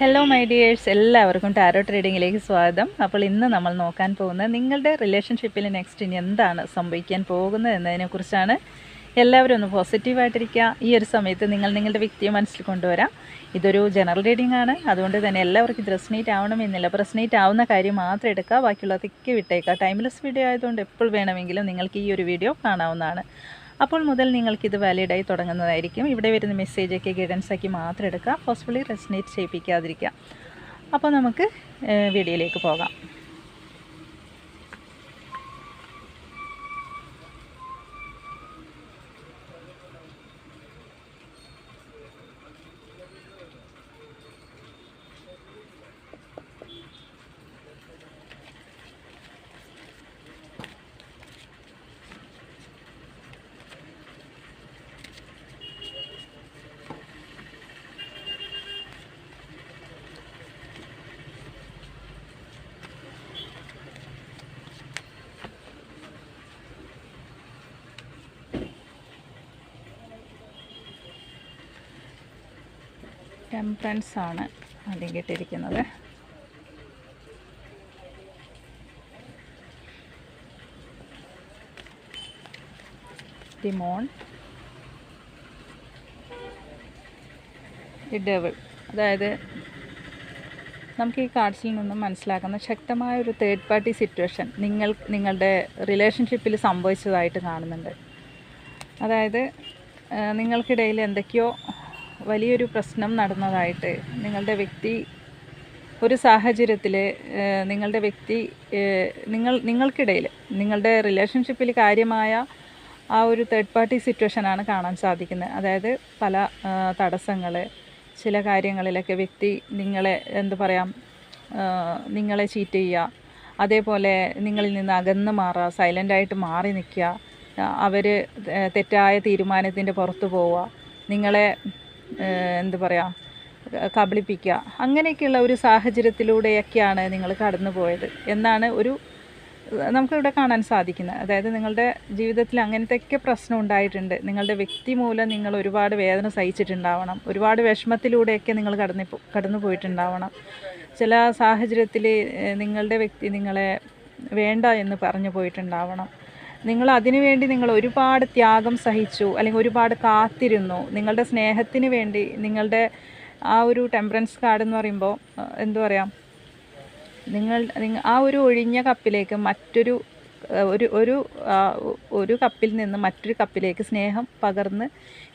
Hello my dears എല്ലാവർക്കും tarot ട്രേഡിങ്ങിലേക്ക് സ്വാഗതം. അപ്പോൾ ഇന്ന് നമ്മൾ നോക്കാൻ പോകുന്നത് നിങ്ങളുടെ റിലേഷൻഷിപ്പിൽ നെക്സ്റ്റ് ഇനി എന്താണ് സംഭവിക്കാൻ പോകുന്നത് എന്നതിനെക്കുറിച്ചാണ് എല്ലാവരും ഒന്ന് പോസിറ്റീവായിട്ടിരിക്കുക ഈ ഒരു സമയത്ത് നിങ്ങൾ നിങ്ങളുടെ വ്യക്തിയെ മനസ്സിൽ കൊണ്ടുവരാം. ഇതൊരു ജനറൽ റീഡിംഗ് ആണ്. അതുകൊണ്ട് തന്നെ എല്ലാവർക്കും ഇത് റെസ്നേറ്റ് ആവണമെന്നില്ല അപ്പോൾ റെസ്നേറ്റ് ആവുന്ന കാര്യം മാത്രം എടുക്കുക. ബാക്കിയുള്ളതൊക്കെ വിട്ടേക്കുക. ടൈംലെസ് വീഡിയോ ആയതുകൊണ്ട് എപ്പോൾ വേണമെങ്കിലും നിങ്ങൾക്ക് ഈ ഒരു വീഡിയോ കാണാവുന്നതാണ്. അപ്പോൾ മുതൽ നിങ്ങൾക്കിത് വാലിഡായി തുടങ്ങുന്നതായിരിക്കും. ഇവിടെ വരുന്ന മെസ്സേജൊക്കെ ഗൈഡൻസ് ആക്കി മാത്രം എടുക്കുക. പോസിബിളി റെസ്നേറ്റ് ചെയ്യിപ്പിക്കാതിരിക്കുക. അപ്പോൾ നമുക്ക് വീഡിയോയിലേക്ക് പോകാം. ടെമ്പറൻസ് ആണ് ആദ്യം കിട്ടിയിരിക്കുന്നത്. ഡിമോൺ ദി ഡെവിൾ അതായത് നമുക്ക് ഈ കാർഡ്സിൽ നിന്നും മനസ്സിലാക്കുന്ന ശക്തമായ ഒരു തേർഡ് പാർട്ടി സിറ്റുവേഷൻ നിങ്ങൾ നിങ്ങളുടെ റിലേഷൻഷിപ്പിൽ സംഭവിച്ചതായിട്ട് കാണുന്നുണ്ട്. അതായത് നിങ്ങൾക്കിടയിൽ എന്തൊക്കെയോ വലിയൊരു പ്രശ്നം നടന്നതായിട്ട് നിങ്ങളുടെ വ്യക്തി ഒരു സാഹചര്യത്തിൽ നിങ്ങളുടെ വ്യക്തി നിങ്ങൾ നിങ്ങൾക്കിടയിൽ നിങ്ങളുടെ റിലേഷൻഷിപ്പിൽ കാര്യമായ ആ ഒരു തേർഡ് പാർട്ടി സിറ്റുവേഷനാണ് കാണാൻ സാധിക്കുന്നത്. അതായത് പല തടസ്സങ്ങൾ ചില കാര്യങ്ങളിലൊക്കെ വ്യക്തി നിങ്ങളെ എന്ത് പറയാം നിങ്ങളെ ചീറ്റ് ചെയ്യുക അതേപോലെ നിങ്ങളിൽ നിന്ന് അകന്ന് മാറുക സൈലന്റായിട്ട് മാറി നിൽക്കുക അവർ തെറ്റായ തീരുമാനത്തിന്റെ പുറത്ത് പോവുക നിങ്ങളെ എന്ത് പറയുക കബളിപ്പിക്കുക. അങ്ങനെയൊക്കെയുള്ള ഒരു സാഹചര്യത്തിലൂടെയൊക്കെയാണ് നിങ്ങൾ കടന്നു പോയത്. എന്നാണ് ഒരു നമുക്കിവിടെ കാണാൻ സാധിക്കുന്നത്. അതായത് നിങ്ങളുടെ ജീവിതത്തിൽ അങ്ങനത്തെയൊക്കെ പ്രശ്നം ഉണ്ടായിട്ടുണ്ട്. നിങ്ങളുടെ വ്യക്തി മൂലം നിങ്ങൾ ഒരുപാട് വേദന സഹിച്ചിട്ടുണ്ടാവണം. ഒരുപാട് വിഷമത്തിലൂടെയൊക്കെ നിങ്ങൾ കടന്നു കടന്നു പോയിട്ടുണ്ടാവണം. ചില സാഹചര്യത്തിൽ നിങ്ങളുടെ വ്യക്തി നിങ്ങളെ വേണ്ട എന്ന് പറഞ്ഞു പോയിട്ടുണ്ടാവണം. നിങ്ങൾ അതിനു വേണ്ടി നിങ്ങൾ ഒരുപാട് ത്യാഗം സഹിച്ചു അല്ലെങ്കിൽ ഒരുപാട് കാത്തിരുന്നു. നിങ്ങളുടെ സ്നേഹത്തിന് വേണ്ടി നിങ്ങളുടെ ആ ഒരു ടെമ്പറൻസ് കാർഡ് എന്ന് പറയുമ്പോൾ എന്താ എന്തു പറയാം? നിങ്ങൾ നിങ്ങ- ആ ഒരു ഒഴിഞ്ഞ കപ്പിലേക്ക് മറ്റൊരു ഒരു ഒരു ഒരു കപ്പിൽ നിന്ന് മറ്റൊരു കപ്പിലേക്ക് സ്നേഹം പകർന്ന്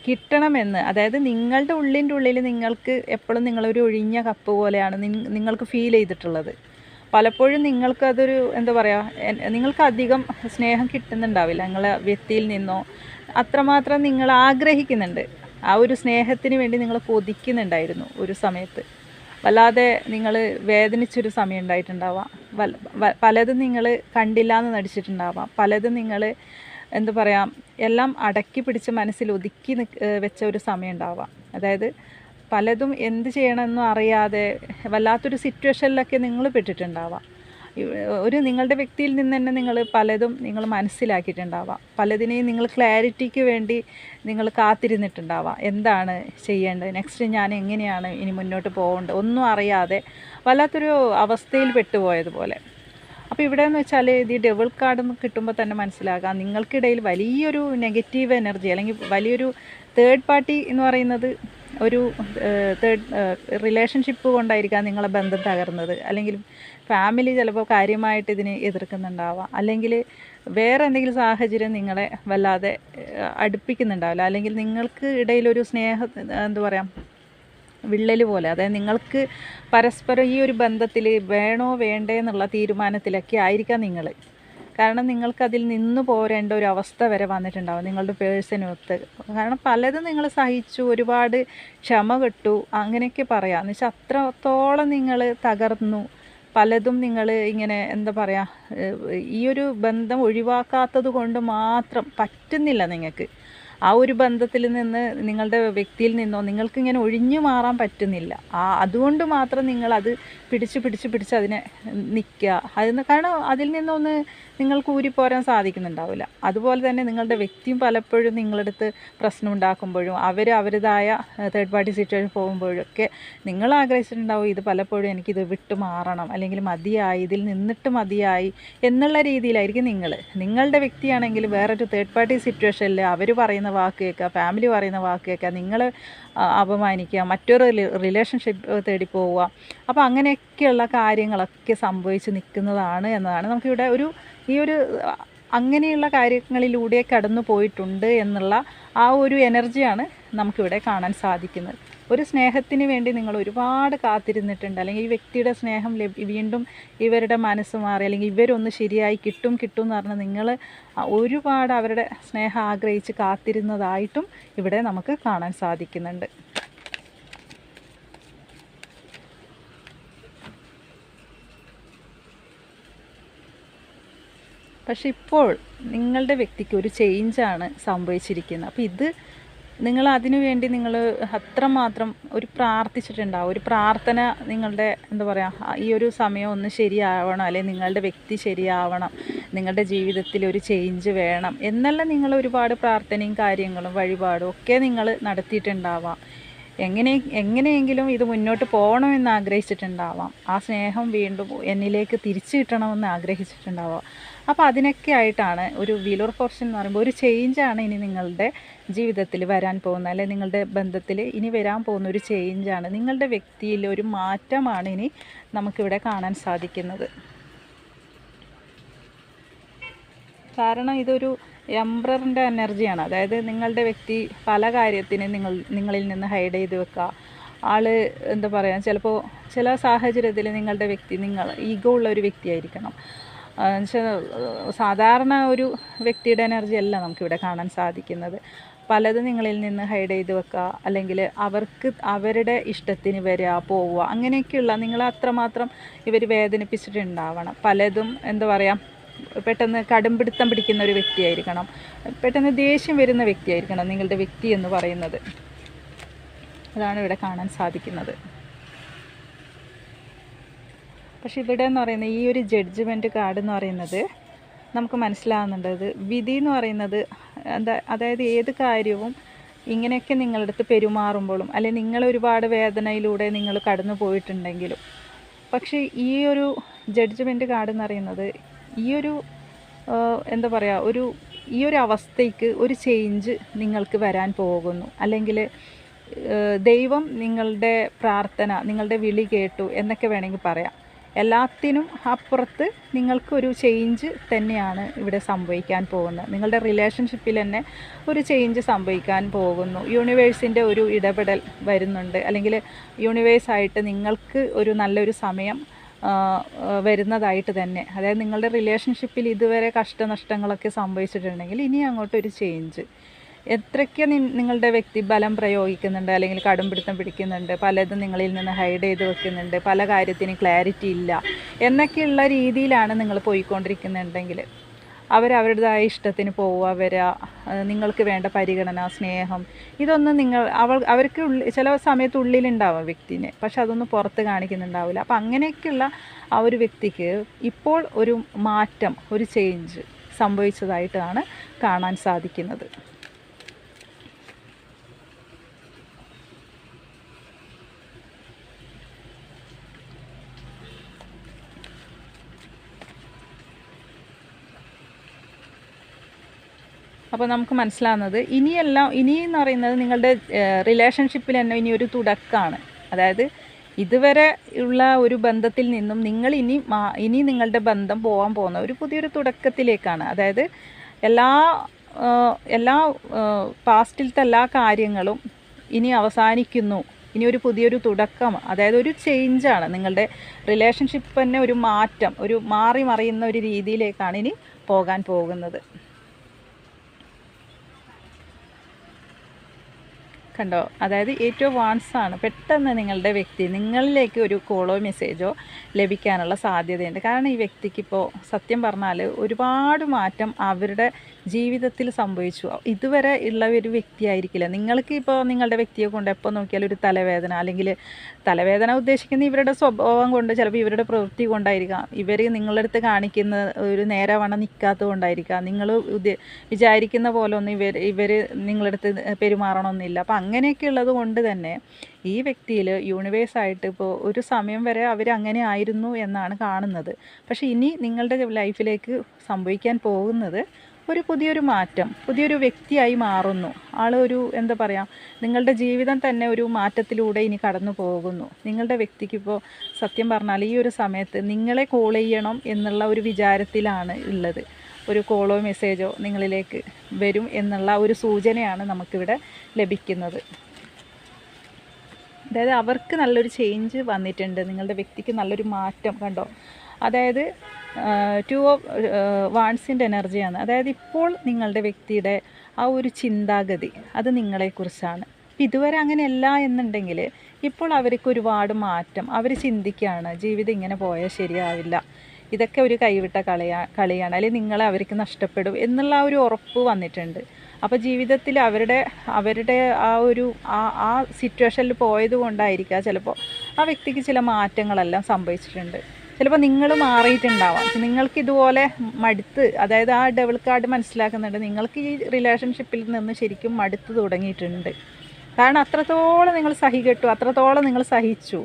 കിട്ടണമെന്ന്. അതായത് നിങ്ങളുടെ ഉള്ളിന്റെ ഉള്ളിൽ നിങ്ങൾക്ക് എപ്പോഴും നിങ്ങളൊരു ഒഴിഞ്ഞ കപ്പ് പോലെയാണ് നിങ്ങൾക്ക് ഫീൽ ചെയ്തിട്ടുള്ളത്. പലപ്പോഴും നിങ്ങൾക്കതൊരു എന്താ പറയുക നിങ്ങൾക്ക് അധികം സ്നേഹം കിട്ടുന്നുണ്ടാവില്ല നിങ്ങളെ വ്യക്തിയിൽ നിന്നോ. അത്രമാത്രം നിങ്ങൾ ആഗ്രഹിക്കുന്നുണ്ട്. ആ ഒരു സ്നേഹത്തിന് വേണ്ടി നിങ്ങൾ കൊതിക്കുന്നുണ്ടായിരുന്നു ഒരു സമയത്ത്. വല്ലാതെ നിങ്ങൾ വേദനിച്ചൊരു സമയം ഉണ്ടായിട്ടുണ്ടാവാം. പലതും നിങ്ങൾ കണ്ടില്ല എന്ന് നടിച്ചിട്ടുണ്ടാവാം. പലതും നിങ്ങൾ എന്താ പറയുക എല്ലാം അടക്കി പിടിച്ച് മനസ്സിൽ ഒതുക്കി വെച്ച ഒരു സമയം ഉണ്ടാവാം. അതായത് പലതും എന്ത് ചെയ്യണമെന്നും അറിയാതെ വല്ലാത്തൊരു സിറ്റുവേഷനിലൊക്കെ നിങ്ങൾ പെട്ടിട്ടുണ്ടാവാം. ഒരു നിങ്ങളുടെ വ്യക്തിയിൽ നിന്ന് തന്നെ നിങ്ങൾ പലതും നിങ്ങൾ മനസ്സിലാക്കിയിട്ടുണ്ടാവാം. പലതിനെയും നിങ്ങൾ ക്ലാരിറ്റിക്ക് വേണ്ടി നിങ്ങൾ കാത്തിരുന്നിട്ടുണ്ടാവാം. എന്താണ് ചെയ്യേണ്ടത്? നെക്സ്റ്റ് ഞാൻ എങ്ങനെയാണ് ഇനി മുന്നോട്ട് പോകേണ്ടത്? ഒന്നും അറിയാതെ വല്ലാത്തൊരു അവസ്ഥയിൽ പെട്ടുപോയതുപോലെ. അപ്പോൾ ഇവിടെ എന്ന് വെച്ചാൽ ഇത് ഡബിൾ കാർഡ് കിട്ടുമ്പോൾ തന്നെ മനസ്സിലാകാം. നിങ്ങൾക്കിടയിൽ വലിയൊരു നെഗറ്റീവ് എനർജി അല്ലെങ്കിൽ വലിയൊരു തേർഡ് പാർട്ടി എന്ന് പറയുന്നത് ഒരു തേർഡ് റിലേഷൻഷിപ്പ് കൊണ്ടായിരിക്കാം നിങ്ങളെ ബന്ധം തകർന്നത്. അല്ലെങ്കിൽ ഫാമിലി ചിലപ്പോൾ കാര്യമായിട്ട് ഇതിനെ എതിർക്കുന്നുണ്ടാവാം. അല്ലെങ്കിൽ വേറെ എന്തെങ്കിലും സാഹചര്യം നിങ്ങളെ വല്ലാതെ അടുപ്പിക്കുന്നുണ്ടാവില്ല. അല്ലെങ്കിൽ നിങ്ങൾക്ക് ഇടയിലൊരു സ്നേഹം എന്താ പറയുക വിള്ളൽ പോലെ. അതായത് നിങ്ങൾക്ക് പരസ്പരം ഈ ഒരു ബന്ധത്തിൽ വേണോ വേണ്ടേ എന്നുള്ള തീരുമാനത്തിലൊക്കെ ആയിരിക്കാം നിങ്ങൾ കാരണം നിങ്ങൾക്കതിൽ നിന്ന് പോരേണ്ട ഒരു അവസ്ഥ വരെ വന്നിട്ടുണ്ടാവും നിങ്ങളുടെ പേഴ്സിനൊത്ത് കാരണം പലതും നിങ്ങൾ സഹിച്ചു ഒരുപാട് ക്ഷമ കിട്ടു അങ്ങനെയൊക്കെ പറയാം. എന്ന് വെച്ചാൽ അത്രത്തോളം നിങ്ങൾ തകർന്നു. പലതും നിങ്ങൾ ഇങ്ങനെ എന്താ പറയുക ഈ ഒരു ബന്ധം ഒഴിവാക്കാത്തത് കൊണ്ട് മാത്രം പറ്റുന്നില്ല നിങ്ങൾക്ക് ആ ഒരു ബന്ധത്തിൽ നിന്ന് നിങ്ങളുടെ വ്യക്തിയിൽ നിന്നോ നിങ്ങൾക്ക് ഇങ്ങനെ ഒഴിഞ്ഞു മാറാൻ പറ്റുന്നില്ല. ആ അതുകൊണ്ട് മാത്രം നിങ്ങളത് പിടിച്ച് പിടിച്ച് പിടിച്ച് അതിനെ നിൽക്കുക. അതിന് കാരണം അതിൽ നിന്നൊന്ന് നിങ്ങൾക്ക് ഊരിപ്പോരാൻ സാധിക്കുന്നുണ്ടാവില്ല. അതുപോലെ തന്നെ നിങ്ങളുടെ വ്യക്തിയും പലപ്പോഴും നിങ്ങളടുത്ത് പ്രശ്നം ഉണ്ടാക്കുമ്പോഴും അവർ അവരുടേതായ തേർഡ് പാർട്ടി സിറ്റുവേഷൻ പോകുമ്പോഴൊക്കെ നിങ്ങൾ ആഗ്രഹിച്ചിട്ടുണ്ടാവും ഇത് പലപ്പോഴും എനിക്കിത് വിട്ടു മാറണം അല്ലെങ്കിൽ മതിയായി ഇതിൽ നിന്നിട്ട് മതിയായി എന്നുള്ള രീതിയിലായിരിക്കും നിങ്ങൾ നിങ്ങളുടെ വ്യക്തിയാണെങ്കിൽ വേറൊരു തേർഡ് പാർട്ടി സിറ്റുവേഷനിൽ അവർ പറയുന്ന വാക്ക് കേൾക്കുക ഫാമിലി പറയുന്ന വാക്ക് കേൾക്കുക നിങ്ങൾ അപമാനിക്കുക മറ്റൊരു റിലേഷൻഷിപ്പ് തേടി പോവുക. അപ്പോൾ അങ്ങനെയൊക്കെയുള്ള കാര്യങ്ങളൊക്കെ സംഭവിച്ച് നിൽക്കുന്നതാണ് എന്നതാണ് നമുക്കിവിടെ ഒരു ഈ ഒരു അങ്ങനെയുള്ള കാര്യങ്ങളിലൂടെ കടന്നു പോയിട്ടുണ്ട് എന്നുള്ള ആ ഒരു എനർജിയാണ് നമുക്കിവിടെ കാണാൻ സാധിക്കുന്നത്. ഒരു സ്നേഹത്തിന് വേണ്ടി നിങ്ങൾ ഒരുപാട് കാത്തിരുന്നിട്ടുണ്ട്. അല്ലെങ്കിൽ ഈ വ്യക്തിയുടെ സ്നേഹം വീണ്ടും ഇവരുടെ മനസ്സ് മാറി അല്ലെങ്കിൽ ഇവരൊന്ന് ശരിയായി കിട്ടും കിട്ടും എന്ന് പറഞ്ഞാൽ നിങ്ങൾ ഒരുപാട് അവരുടെ സ്നേഹം ആഗ്രഹിച്ച് കാത്തിരുന്നതായിട്ടും ഇവിടെ നമുക്ക് കാണാൻ സാധിക്കുന്നുണ്ട്. പക്ഷെ ഇപ്പോൾ നിങ്ങളുടെ വ്യക്തിക്ക് ഒരു ചേഞ്ചാണ് സംഭവിച്ചിരിക്കുന്നത്. അപ്പോൾ ഇത് നിങ്ങൾ അതിനു വേണ്ടി നിങ്ങൾ അത്രമാത്രം ഒരു പ്രാർത്ഥിച്ചിട്ടുണ്ടാവും ഒരു പ്രാർത്ഥന നിങ്ങളുടെ എന്താ പറയുക ഈ ഒരു സമയം ഒന്ന് ശരിയാവണം അല്ലെങ്കിൽ നിങ്ങളുടെ വ്യക്തി ശരിയാവണം നിങ്ങളുടെ ജീവിതത്തിൽ ഒരു ചേഞ്ച് വേണം എന്നല്ല നിങ്ങൾ ഒരുപാട് പ്രാർത്ഥനയും കാര്യങ്ങളും വഴിപാടും ഒക്കെ നിങ്ങൾ നടത്തിയിട്ടുണ്ടാവാം. എങ്ങനെ എങ്ങനെയെങ്കിലും ഇത് മുന്നോട്ട് പോകണമെന്ന് ആഗ്രഹിച്ചിട്ടുണ്ടാവാം. ആ സ്നേഹം വീണ്ടും എന്നിലേക്ക് തിരിച്ചു കിട്ടണമെന്ന് ആഗ്രഹിച്ചിട്ടുണ്ടാവാം. അപ്പോൾ അതിനൊക്കെ ആയിട്ടാണ് ഒരു വീലർ പോർഷൻ എന്ന് പറയുമ്പോൾ ഒരു ചേഞ്ചാണ് ഇനി നിങ്ങളുടെ ജീവിതത്തിൽ വരാൻ പോകുന്നത്. അല്ലെ നിങ്ങളുടെ ബന്ധത്തിൽ ഇനി വരാൻ പോകുന്ന ഒരു ചേഞ്ചാണ് നിങ്ങളുടെ വ്യക്തിയിൽ ഒരു മാറ്റമാണ് ഇനി നമുക്കിവിടെ കാണാൻ സാധിക്കുന്നത്. കാരണം ഇതൊരു എംബ്രറിന്റെ എനർജിയാണ് അതായത് നിങ്ങളുടെ വ്യക്തി പല കാര്യത്തിനും നിങ്ങൾ നിങ്ങളിൽ നിന്ന് ഹൈഡ് ചെയ്ത് വെക്കുക. ആൾ എന്താ പറയുക ചിലപ്പോൾ ചില സാഹചര്യത്തിൽ നിങ്ങളുടെ വ്യക്തി നിങ്ങൾ ഈഗോ ഉള്ള ഒരു വ്യക്തിയായിരിക്കണം. സാധാരണ ഒരു വ്യക്തിയുടെ എനർജി അല്ല നമുക്കിവിടെ കാണാൻ സാധിക്കുന്നത്. പലതും നിങ്ങളിൽ നിന്ന് ഹൈഡ് ചെയ്ത് വെക്കുക അല്ലെങ്കിൽ അവർക്ക് അവരുടെ ഇഷ്ടത്തിന് വരിക പോവുക അങ്ങനെയൊക്കെയുള്ള നിങ്ങളെ അത്രമാത്രം ഇവർ വേദനിപ്പിച്ചിട്ടുണ്ടാവണം. പലതും എന്താ പറയുക പെട്ടെന്ന് കടുംപിടുത്തം പിടിക്കുന്ന ഒരു വ്യക്തിയായിരിക്കണം. പെട്ടെന്ന് ദേഷ്യം വരുന്ന വ്യക്തിയായിരിക്കണം നിങ്ങളുടെ വ്യക്തി എന്ന് പറയുന്നത്. അതാണ് ഇവിടെ കാണാൻ സാധിക്കുന്നത്. പക്ഷെ ഇവിടെ എന്ന് പറയുന്നത് ഈ ഒരു ജഡ്ജ്മെന്റ് കാർഡ് എന്ന് പറയുന്നത് നമുക്ക് മനസ്സിലാകുന്നുണ്ട് അത് വിധി എന്ന് പറയുന്നത് എന്താ അതായത് ഏത് കാര്യവും ഇങ്ങനെയൊക്കെ നിങ്ങളുടെ അടുത്ത് പെരുമാറുമ്പോഴും അല്ലെങ്കിൽ നിങ്ങൾ ഒരുപാട് വേദനയിലൂടെ നിങ്ങൾ കടന്നു പോയിട്ടുണ്ടെങ്കിലും പക്ഷേ ഈ ഒരു ജഡ്ജ്മെന്റ് കാർഡ് എന്ന് പറയുന്നത് ഈ ഒരു എന്താ പറയുക ഒരു ഈ ഒരു അവസ്ഥയ്ക്ക് ഒരു ചേഞ്ച് നിങ്ങൾക്ക് വരാൻ പോകുന്നു. അല്ലെങ്കിൽ ദൈവം നിങ്ങളുടെ പ്രാർത്ഥന നിങ്ങളുടെ വിളി കേട്ടു എന്നൊക്കെ വേണമെങ്കിൽ പറയാം. എല്ലാത്തിനും അപ്പുറത്ത് നിങ്ങൾക്കൊരു ചേഞ്ച് തന്നെയാണ് ഇവിടെ സംഭവിക്കാൻ പോകുന്നത്. നിങ്ങളുടെ റിലേഷൻഷിപ്പിൽ തന്നെ ഒരു ചേഞ്ച് സംഭവിക്കാൻ പോകുന്നു. യൂണിവേഴ്സിന്റെ ഒരു ഇടപെടൽ വരുന്നുണ്ട്. അല്ലെങ്കിൽ യൂണിവേഴ്സായിട്ട് നിങ്ങൾക്ക് ഒരു നല്ലൊരു സമയം വരുന്നതായിട്ട് തന്നെ. അതായത് നിങ്ങളുടെ റിലേഷൻഷിപ്പിൽ ഇതുവരെ കഷ്ടനഷ്ടങ്ങളൊക്കെ സംഭവിച്ചിട്ടുണ്ടെങ്കിൽ ഇനി അങ്ങോട്ടൊരു ചേഞ്ച് എത്രയ്ക്ക് നിങ്ങളുടെ വ്യക്തിബലം പ്രയോഗിക്കുന്നുണ്ട്? അല്ലെങ്കിൽ കടുംപിടുത്തം പിടിക്കുന്നുണ്ട്? പലതും നിങ്ങളിൽ നിന്ന് ഹൈഡ് ചെയ്ത് വെക്കുന്നുണ്ട്. പല കാര്യത്തിനും ക്ലാരിറ്റി ഇല്ല. എന്നൊക്കെയുള്ള രീതിയിലാണ് നിങ്ങൾ പോയിക്കൊണ്ടിരിക്കുന്നുണ്ടെങ്കിൽ അവരവരുടേതായ ഇഷ്ടത്തിന് പോവുക വരിക നിങ്ങൾക്ക് വേണ്ട പരിഗണന സ്നേഹം. ഇതൊന്നും നിങ്ങൾ അവൾ അവർക്ക് ഉള്ളിൽ ചില സമയത്ത് ഉള്ളിലുണ്ടാവും വ്യക്തിനെ. പക്ഷെ അതൊന്നും പുറത്ത് കാണിക്കുന്നുണ്ടാവില്ല. അപ്പം അങ്ങനെയൊക്കെയുള്ള ആ ഒരു വ്യക്തിക്ക് ഇപ്പോൾ ഒരു മാറ്റം ഒരു ചേഞ്ച് സംഭവിച്ചതായിട്ടാണ് കാണാൻ സാധിക്കുന്നത്. അപ്പോൾ നമുക്ക് മനസ്സിലാവുന്നത് ഇനിയെല്ലാം ഇനി എന്ന് പറയുന്നത് നിങ്ങളുടെ റിലേഷൻഷിപ്പിൽ തന്നെ ഇനി ഒരു തുടക്കമാണ് അതായത് ഇതുവരെ ഉള്ള ഒരു ബന്ധത്തിൽ നിന്നും നിങ്ങൾ ഇനി ഇനി നിങ്ങളുടെ ബന്ധം പോകാൻ പോകുന്ന ഒരു പുതിയൊരു തുടക്കത്തിലേക്കാണ്. അതായത് എല്ലാ എല്ലാ പാസ്റ്റിലത്തെ എല്ലാ കാര്യങ്ങളും ഇനി അവസാനിക്കുന്നു. ഇനി ഒരു പുതിയൊരു തുടക്കം അതായത് ഒരു ചേഞ്ചാണ് നിങ്ങളുടെ റിലേഷൻഷിപ്പ് തന്നെ ഒരു മാറ്റം ഒരു മാറി മറിയുന്ന ഒരു രീതിയിലേക്കാണ് ഇനി പോകാൻ പോകുന്നത്. കണ്ടോ? അതായത് ഏറ്റവും വാൺസാണ് പെട്ടെന്ന് നിങ്ങളുടെ വ്യക്തി നിങ്ങളിലേക്ക് ഒരു കോളോ മെസ്സേജോ ലഭിക്കാനുള്ള സാധ്യതയുണ്ട്. കാരണം ഈ വ്യക്തിക്ക് ഇപ്പോൾ സത്യം പറഞ്ഞാൽ ഒരുപാട് മാറ്റം അവരുടെ ജീവിതത്തിൽ സംഭവിച്ചു. ഇതുവരെ ഉള്ള ഒരു വ്യക്തിയായിരിക്കില്ല നിങ്ങൾക്ക് ഇപ്പോൾ നിങ്ങളുടെ വ്യക്തിയെ കൊണ്ട് എപ്പോൾ നോക്കിയാലും ഒരു തലവേദന അല്ലെങ്കിൽ തലവേദന ഉദ്ദേശിക്കുന്ന ഇവരുടെ സ്വഭാവം കൊണ്ട് ചിലപ്പോൾ ഇവരുടെ പ്രവൃത്തി കൊണ്ടായിരിക്കാം. ഇവർ നിങ്ങളുടെ അടുത്ത് കാണിക്കുന്ന ഒരു നേരവണ്ണം നിൽക്കാത്തത് കൊണ്ടായിരിക്കാം നിങ്ങൾ വിചാരിക്കുന്ന പോലെ ഒന്നും ഇവർ ഇവർ നിങ്ങളടുത്ത് പെരുമാറണമെന്നില്ല അപ്പം അങ്ങനെയൊക്കെ ഉള്ളത് കൊണ്ട് തന്നെ ഈ വ്യക്തിയിൽ യൂണിവേഴ്സായിട്ട് ഇപ്പോൾ ഒരു സമയം വരെ അവർ അങ്ങനെ ആയിരുന്നു എന്നാണ് കാണുന്നത്. പക്ഷേ ഇനി നിങ്ങളുടെ ലൈഫിലേക്ക് സംഭവിക്കാൻ പോകുന്നത് ഒരു പുതിയൊരു മാറ്റം പുതിയൊരു വ്യക്തിയായി മാറുന്നു. ആൾ ഒരു എന്താ പറയുക നിങ്ങളുടെ ജീവിതം തന്നെ ഒരു മാറ്റത്തിലൂടെ ഇനി കടന്നു പോകുന്നു. നിങ്ങളുടെ വ്യക്തിക്ക് ഇപ്പോൾ സത്യം പറഞ്ഞാൽ ഈ ഒരു സമയത്ത് നിങ്ങളെ കോൾ ചെയ്യണം എന്നുള്ള ഒരു വിചാരത്തിലാണ് ഉള്ളത്. ഒരു കോളോ മെസ്സേജോ നിങ്ങളിലേക്ക് വരും എന്നുള്ള ഒരു സൂചനയാണ് നമുക്കിവിടെ ലഭിക്കുന്നത്. അതായത് അവർക്ക് നല്ലൊരു ചേഞ്ച് വന്നിട്ടുണ്ട്. നിങ്ങളുടെ വ്യക്തിക്ക് നല്ലൊരു മാറ്റം കണ്ടോ? അതായത് ടു ഓഫ് വാൺസിന്റെ എനർജിയാണ്. അതായത് ഇപ്പോൾ നിങ്ങളുടെ വ്യക്തിയുടെ ആ ഒരു ചിന്താഗതി അത് നിങ്ങളെക്കുറിച്ചാണ്. ഇപ്പം ഇതുവരെ അങ്ങനെയല്ല എന്നുണ്ടെങ്കിൽ ഇപ്പോൾ അവർക്ക് ഒരുപാട് മാറ്റം. അവർ ചിന്തിക്കുകയാണ് ജീവിതം ഇങ്ങനെ പോയാൽ ശരിയാവില്ല. ഇതൊക്കെ ഒരു കൈവിട്ട കളിയാ കളിയാണ്. അല്ലെങ്കിൽ നിങ്ങളെ അവർക്ക് നഷ്ടപ്പെടും. എന്നുള്ള ഒരു ഉറപ്പ് വന്നിട്ടുണ്ട്. അപ്പോൾ ജീവിതത്തിൽ അവരുടെ അവരുടെ ആ ഒരു ആ ആ സിറ്റുവേഷനിൽ പോയത് കൊണ്ടായിരിക്കാം ചിലപ്പോൾ ആ വ്യക്തിക്ക് ചില മാറ്റങ്ങളെല്ലാം സംഭവിച്ചിട്ടുണ്ട്. ചിലപ്പോൾ നിങ്ങൾ മാറിയിട്ടുണ്ടാവാം. നിങ്ങൾക്ക് ഇതുപോലെ മടുത്ത് അതായത് ആ ഡബിൾ കാർഡ് മനസ്സിലാക്കുന്നുണ്ട്. നിങ്ങൾക്ക് ഈ റിലേഷൻഷിപ്പിൽ നിന്ന് ശരിക്കും മടുത്ത് തുടങ്ങിയിട്ടുണ്ട്. കാരണം അത്രത്തോളം നിങ്ങൾ സഹികെട്ടു അത്രത്തോളം നിങ്ങൾ സഹിച്ചു.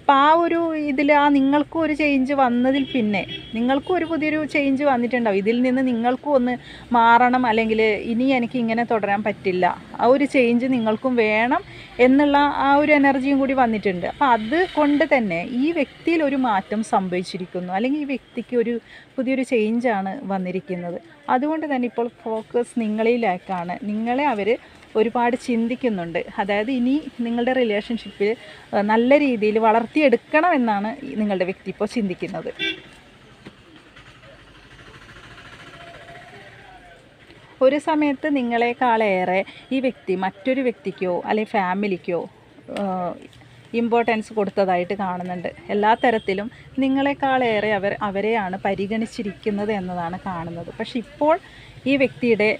അപ്പോൾ ആ ഒരു ഇതിൽ ആ നിങ്ങൾക്കും ഒരു ചേഞ്ച് വന്നതിൽ പിന്നെ നിങ്ങൾക്കും ഒരു പുതിയൊരു ചേഞ്ച് വന്നിട്ടുണ്ടാവും. ഇതിൽ നിന്ന് നിങ്ങൾക്കും ഒന്ന് മാറണം അല്ലെങ്കിൽ ഇനി എനിക്ക് ഇങ്ങനെ തുടരാൻ പറ്റില്ല. ആ ഒരു ചേഞ്ച് നിങ്ങൾക്കും വേണം എന്നുള്ള ആ ഒരു എനർജിയും കൂടി വന്നിട്ടുണ്ട്. അപ്പോൾ അത് കൊണ്ട് തന്നെ ഈ വ്യക്തിയിൽ ഒരു മാറ്റം സംഭവിച്ചിരിക്കുന്നു. അല്ലെങ്കിൽ ഈ വ്യക്തിക്ക് ഒരു പുതിയൊരു ചേഞ്ചാണ് വന്നിരിക്കുന്നത്. അതുകൊണ്ട് തന്നെ ഇപ്പോൾ ഫോക്കസ് നിങ്ങളിലേക്കാണ്. നിങ്ങളെ അവർ ഒരുപാട് ചിന്തിക്കുന്നുണ്ട്. അതായത് ഇനി നിങ്ങളുടെ റിലേഷൻഷിപ്പിൽ നല്ല രീതിയിൽ വളർത്തിയെടുക്കണം എന്നാണ് നിങ്ങളുടെ വ്യക്തി ഇപ്പോൾ ചിന്തിക്കുന്നത്. ഒരു സമയത്ത് നിങ്ങളെക്കാളേറെ ഈ വ്യക്തി മറ്റൊരു വ്യക്തിക്കോ അല്ലെങ്കിൽ ഫാമിലിക്കോ ഇമ്പോർട്ടൻസ് കൊടുത്തതായിട്ട് കാണുന്നുണ്ട്. എല്ലാ തരത്തിലും നിങ്ങളെക്കാളേറെ അവർ അവരെയാണ് പരിഗണിച്ചിരിക്കുന്നത് എന്നതാണ് കാണുന്നത്. പക്ഷെ ഇപ്പോൾ ഈ വ്യക്തിയുടെ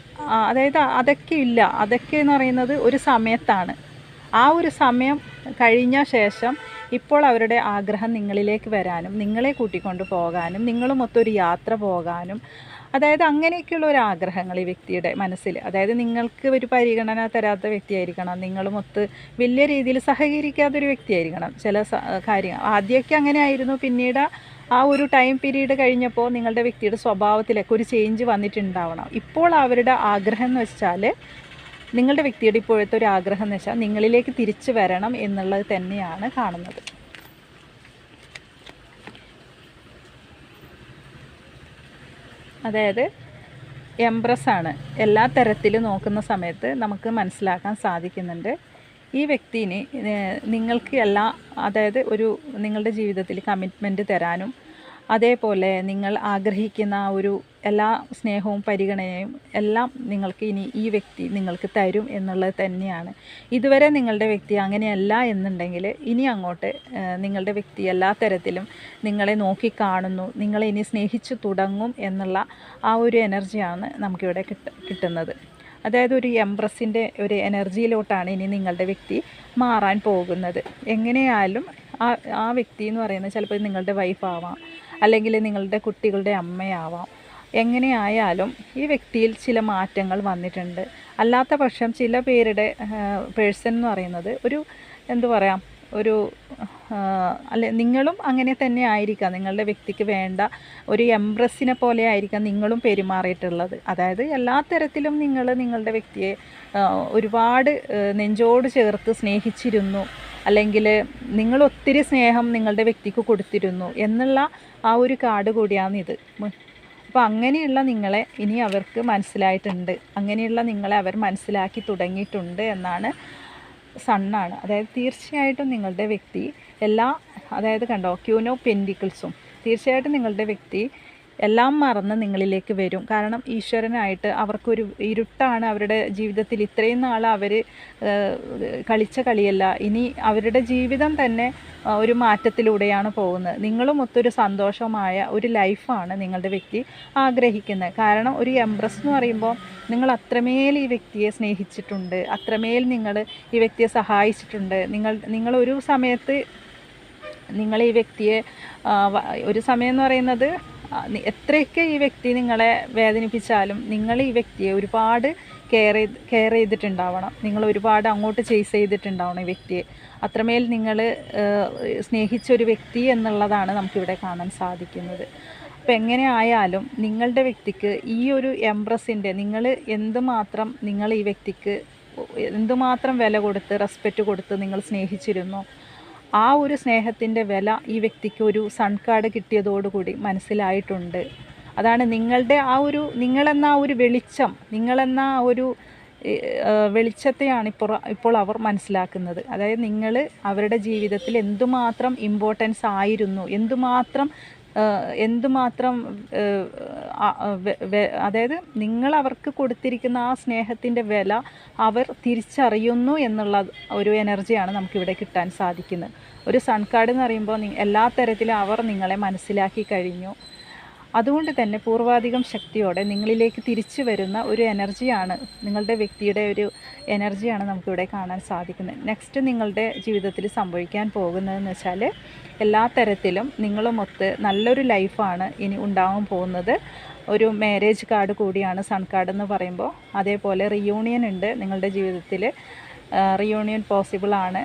അതായത് അതൊക്കെ ഇല്ല. അതൊക്കെ എന്ന് പറയുന്നത് ഒരു സമയത്താണ്. ആ ഒരു സമയം കഴിഞ്ഞ ശേഷം ഇപ്പോൾ അവരുടെ ആഗ്രഹം നിങ്ങളിലേക്ക് വരാനും നിങ്ങളെ കൂട്ടിക്കൊണ്ട് പോകാനും നിങ്ങളുമൊത്തൊരു യാത്ര പോകാനും അതായത് അങ്ങനെയൊക്കെയുള്ള ഒരു ആഗ്രഹങ്ങൾ ഈ വ്യക്തിയുടെ മനസ്സിൽ. അതായത് നിങ്ങൾക്ക് ഒരു പരിഗണന തരാത്ത വ്യക്തിയായിരിക്കണം. നിങ്ങളുമൊത്ത് വലിയ രീതിയിൽ സഹകരിക്കാത്തൊരു വ്യക്തിയായിരിക്കണം. ചില കാര്യങ്ങൾ. ആദ്യമൊക്കെ അങ്ങനെ ആയിരുന്നു. പിന്നീട് ആ ഒരു ടൈം പീരീഡ് കഴിഞ്ഞപ്പോൾ നിങ്ങളുടെ വ്യക്തിയുടെ സ്വഭാവത്തിലൊക്കെ ഒരു ചേഞ്ച് വന്നിട്ടുണ്ടാവണം. ഇപ്പോൾ അവരുടെ ആഗ്രഹം എന്ന് വെച്ചാൽ നിങ്ങളുടെ വ്യക്തിയുടെ ഇപ്പോഴത്തെ ഒരു ആഗ്രഹം എന്ന് വെച്ചാൽ നിങ്ങളിലേക്ക് തിരിച്ചു വരണം എന്നുള്ളത് തന്നെയാണ് കാണുന്നത്. അതായത് എംപ്രസ് ആണ്. എല്ലാ തരത്തിലും നോക്കുന്ന സമയത്ത് നമുക്ക് മനസ്സിലാക്കാൻ സാധിക്കുന്നുണ്ട്. ഈ വ്യക്തിനെ നിങ്ങൾക്ക് എല്ലാ അതായത് ഒരു നിങ്ങളുടെ ജീവിതത്തിൽ കമ്മിറ്റ്മെന്റ് തരാനും അതേപോലെ നിങ്ങൾ ആഗ്രഹിക്കുന്ന ഒരു എല്ലാ സ്നേഹവും പരിഗണനയും എല്ലാം നിങ്ങൾക്ക് ഇനി ഈ വ്യക്തി നിങ്ങൾക്ക് തരും എന്നുള്ളത് തന്നെയാണ്. ഇതുവരെ നിങ്ങളുടെ വ്യക്തി അങ്ങനെയല്ല എന്നുണ്ടെങ്കിൽ ഇനി അങ്ങോട്ട് നിങ്ങളുടെ വ്യക്തി എല്ലാ തരത്തിലും നിങ്ങളെ നോക്കിക്കാണുന്നു നിങ്ങളെ ഇനി സ്നേഹിച്ചു തുടങ്ങും എന്നുള്ള ആ ഒരു എനർജിയാണ് നമുക്കിവിടെ കിട്ട കിട്ടുന്നത്. അതായത് ഒരു എംപ്രസിന്റെ ഒരു എനർജിയിലോട്ടാണ് ഇനി നിങ്ങളുടെ വ്യക്തി മാറാൻ പോകുന്നത്. എങ്ങനെയായാലും ആ ആ വ്യക്തി എന്ന് പറയുന്നത് ചിലപ്പോൾ നിങ്ങളുടെ വൈഫാവാം അല്ലെങ്കിൽ നിങ്ങളുടെ കുട്ടികളുടെ അമ്മയാവാം. എങ്ങനെയായാലും ഈ വ്യക്തിയിൽ ചില മാറ്റങ്ങൾ വന്നിട്ടുണ്ട്. അല്ലാത്ത പക്ഷം ചില പേരുടെ പേഴ്സൺ എന്ന് പറയുന്നത് ഒരു എന്തു പറയാം ഒരു അല്ലെ നിങ്ങളും അങ്ങനെ തന്നെ ആയിരിക്കാം. നിങ്ങളുടെ വ്യക്തിക്ക് വേണ്ട ഒരു എംപ്രസ്സിനെ പോലെ ആയിരിക്കാം നിങ്ങളും പെരുമാറിയിട്ടുള്ളത്. അതായത് എല്ലാ തരത്തിലും നിങ്ങൾ നിങ്ങളുടെ വ്യക്തിയെ ഒരുപാട് നെഞ്ചോട് ചേർത്ത് സ്നേഹിച്ചിരുന്നു. അല്ലെങ്കിൽ നിങ്ങൾ ഒത്തിരി സ്നേഹം നിങ്ങളുടെ വ്യക്തിക്ക് കൊടുത്തിരുന്നു എന്നുള്ള ആ ഒരു കാർഡ് കൂടിയാണിത് അപ്പോൾ അങ്ങനെയുള്ള നിങ്ങളെ ഇനി അവർക്ക് മനസ്സിലായിട്ടുണ്ട്. അങ്ങനെയുള്ള നിങ്ങളെ അവർ മനസ്സിലാക്കി തുടങ്ങിയിട്ടുണ്ട് എന്നാണ് സണ്ണാണ്. അതായത് തീർച്ചയായിട്ടും നിങ്ങളുടെ വ്യക്തി എല്ലാ അതായത് കണ്ടോ ക്യൂനോ പെൻഡിക്കിൾസും തീർച്ചയായിട്ടും നിങ്ങളുടെ വ്യക്തി എല്ലാം മറന്ന് നിങ്ങളിലേക്ക് വരും. കാരണം ഈശ്വരനായിട്ട് അവർക്കൊരു ഇരുട്ടാണ് അവരുടെ ജീവിതത്തിൽ. ഇത്രയും നാൾ അവർ കളിച്ച കളിയല്ല. ഇനി അവരുടെ ജീവിതം തന്നെ ഒരു മാറ്റത്തിലൂടെയാണ് പോകുന്നത്. നിങ്ങളും ഒത്തൊരു സന്തോഷമായ ഒരു ലൈഫാണ് നിങ്ങളുടെ വ്യക്തി ആഗ്രഹിക്കുന്നത്. കാരണം ഒരു എംപ്രസ് എന്ന് പറയുമ്പോൾ നിങ്ങൾ അത്രമേൽ ഈ വ്യക്തിയെ സ്നേഹിച്ചിട്ടുണ്ട്. അത്രമേൽ നിങ്ങൾ ഈ വ്യക്തിയെ സഹായിച്ചിട്ടുണ്ട്. നിങ്ങൾ നിങ്ങളൊരു സമയത്ത് നിങ്ങൾ ഈ വ്യക്തിയെ ഒരു സമയം എന്ന് പറയുന്നത് എത്രയൊക്കെ ഈ വ്യക്തി നിങ്ങളെ വേദനിപ്പിച്ചാലും നിങ്ങൾ ഈ വ്യക്തിയെ ഒരുപാട് കെയർ ചെയ്ത് കെയർ ചെയ്തിട്ടുണ്ടാവണം. നിങ്ങൾ ഒരുപാട് അങ്ങോട്ട് ചേസ് ചെയ്തിട്ടുണ്ടാവണം ഈ വ്യക്തിയെ. അത്രമേൽ നിങ്ങൾ സ്നേഹിച്ച ഒരു വ്യക്തി എന്നുള്ളതാണ് നമുക്കിവിടെ കാണാൻ സാധിക്കുന്നത്. അപ്പോൾ എങ്ങനെ ആയാലും നിങ്ങളുടെ വ്യക്തിക്ക് ഈ ഒരു എംപ്രസിന്റെ നിങ്ങൾ എന്തുമാത്രം നിങ്ങൾ ഈ വ്യക്തിക്ക് എന്തുമാത്രം വില കൊടുത്ത് റെസ്പെക്റ്റ് കൊടുത്ത് നിങ്ങൾ സ്നേഹിച്ചിരുന്നോ ആ ഒരു സ്നേഹത്തിന്റെ വില ഈ വ്യക്തിക്ക് ഒരു സൺ കാർഡ് കിട്ടിയതോടുകൂടി മനസ്സിലായിട്ടുണ്ട്. അതാണ് നിങ്ങളുടെ ആ ഒരു നിങ്ങളെന്ന ആ ഒരു വെളിച്ചം നിങ്ങളെന്ന ആ ഒരു വെളിച്ചത്തെയാണ് ഇപ്പോൾ ഇപ്പോൾ അവർ മനസ്സിലാക്കുന്നത്. അതായത് നിങ്ങൾ അവരുടെ ജീവിതത്തിൽ എന്തുമാത്രം ഇമ്പോർട്ടൻസ് ആയിരുന്നു എന്തുമാത്രം എന്തുമാത്രം അതായത് നിങ്ങൾ അവർക്ക് കൊടുത്തിരിക്കുന്ന ആ സ്നേഹത്തിന്റെ വില അവർ തിരിച്ചറിയുന്നു എന്നുള്ള ഒരു എനർജിയാണ് നമുക്കിവിടെ കിട്ടാൻ സാധിക്കുന്നത്. ഒരു സൺകാർഡ് എന്ന് പറയുമ്പോൾ എല്ലാ തരത്തിലും അവർ നിങ്ങളെ മനസ്സിലാക്കി കഴിഞ്ഞു. അതുകൊണ്ട് തന്നെ പൂർവാധികം ശക്തിയോടെ നിങ്ങളിലേക്ക് തിരിച്ചു വരുന്ന ഒരു എനർജിയാണ് നിങ്ങളുടെ വ്യക്തിയുടെ ഒരു എനർജിയാണ് നമുക്കിവിടെ കാണാൻ സാധിക്കുന്നത്. നെക്സ്റ്റ് നിങ്ങളുടെ ജീവിതത്തിൽ സംഭവിക്കാൻ പോകുന്നതെന്ന് വെച്ചാൽ എല്ലാ തരത്തിലും നിങ്ങളുമൊത്ത് നല്ലൊരു ലൈഫാണ് ഇനി ഉണ്ടാവാൻ പോകുന്നത്. ഒരു മാരേജ് കാർഡ് കൂടിയാണ് സൺ കാർഡ് എന്ന് പറയുമ്പോൾ അതേപോലെ റിയൂണിയൻ ഉണ്ട് നിങ്ങളുടെ ജീവിതത്തിൽ റിയൂണിയൻ പോസിബിളാണ്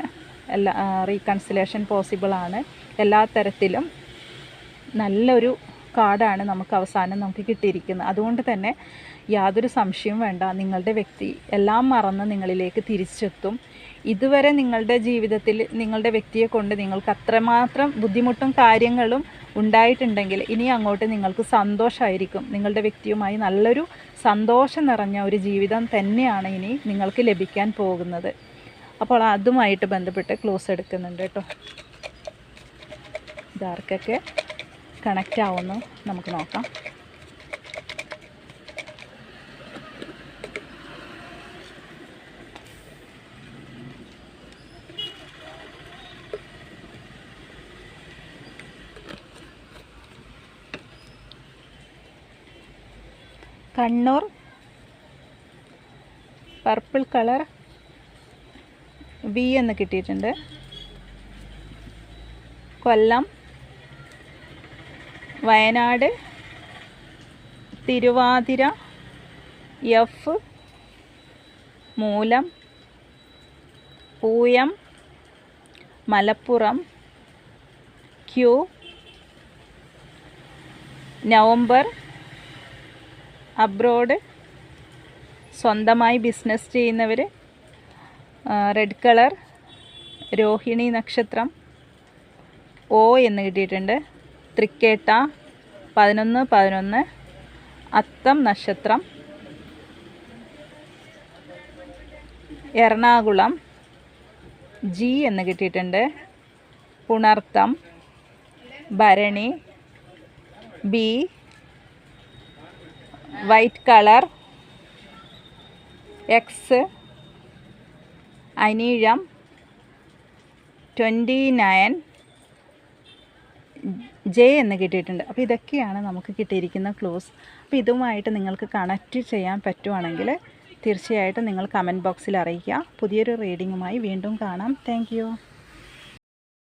എല്ലാ റീകൺസിലേഷൻ പോസിബിളാണ് എല്ലാ തരത്തിലും നല്ലൊരു കാർഡാണ് നമുക്ക് അവസാനം നമുക്ക് കിട്ടിയിരിക്കുന്നത്. അതുകൊണ്ട് തന്നെ യാതൊരു സംശയവും വേണ്ട. നിങ്ങളുടെ വ്യക്തി എല്ലാം മറന്ന് നിങ്ങളിലേക്ക് തിരിച്ചെത്തും. ഇതുവരെ നിങ്ങളുടെ ജീവിതത്തിൽ നിങ്ങളുടെ വ്യക്തിയെ കൊണ്ട് നിങ്ങൾക്ക് അത്രമാത്രം ബുദ്ധിമുട്ടും കാര്യങ്ങളും ഉണ്ടായിട്ടുണ്ടെങ്കിൽ ഇനി അങ്ങോട്ട് നിങ്ങൾക്ക് സന്തോഷമായിരിക്കും നിങ്ങളുടെ വ്യക്തിയുമായി നല്ലൊരു സന്തോഷം നിറഞ്ഞ ഒരു ജീവിതം തന്നെയാണ് ഇനി നിങ്ങൾക്ക് ലഭിക്കാൻ പോകുന്നത്. അപ്പോൾ അതുമായിട്ട് ബന്ധപ്പെട്ട് ക്ലോസ് എടുക്കുന്നുണ്ട് കേട്ടോ. ഇതാർക്കൊക്കെ കണക്റ്റ് ആവുമെന്ന് നമുക്ക് നോക്കാം. കണ്ണൂർ പർപ്പിൾ കളർ വി എന്ന് കിട്ടിയിട്ടുണ്ട്. കൊല്ലം Wayanad Thiruvathira F Moolam Pooyam Malappuram Q November abroad സ്വന്തമായി ബിസിനസ് ചെയ്യുന്നവർ റെഡ് കളർ രോഹിണി നക്ഷത്രം ഓ എന്ന് കിട്ടിയിട്ടുണ്ട്. തൃക്കേട്ട പതിനൊന്ന് പതിനൊന്ന് അത്തം നക്ഷത്രം എറണാകുളം ജി എന്ന് കിട്ടിയിട്ടുണ്ട് Punartham Bharani B white colour X Anizham twenty nine J എന്ന് കിട്ടിയിട്ടുണ്ട്. അപ്പോൾ ഇതൊക്കെയാണ് നമുക്ക് കിട്ടിയിരിക്കുന്ന ക്ലോസ് അപ്പോൾ ഇതുമായിട്ട് നിങ്ങൾക്ക് കണക്റ്റ് ചെയ്യാൻ പറ്റുവാണെങ്കിൽ തീർച്ചയായിട്ടും നിങ്ങൾ കമന്റ് ബോക്സിൽ അറിയിക്കുക. പുതിയൊരു റീഡിങ്ങുമായി വീണ്ടും കാണാം. താങ്ക്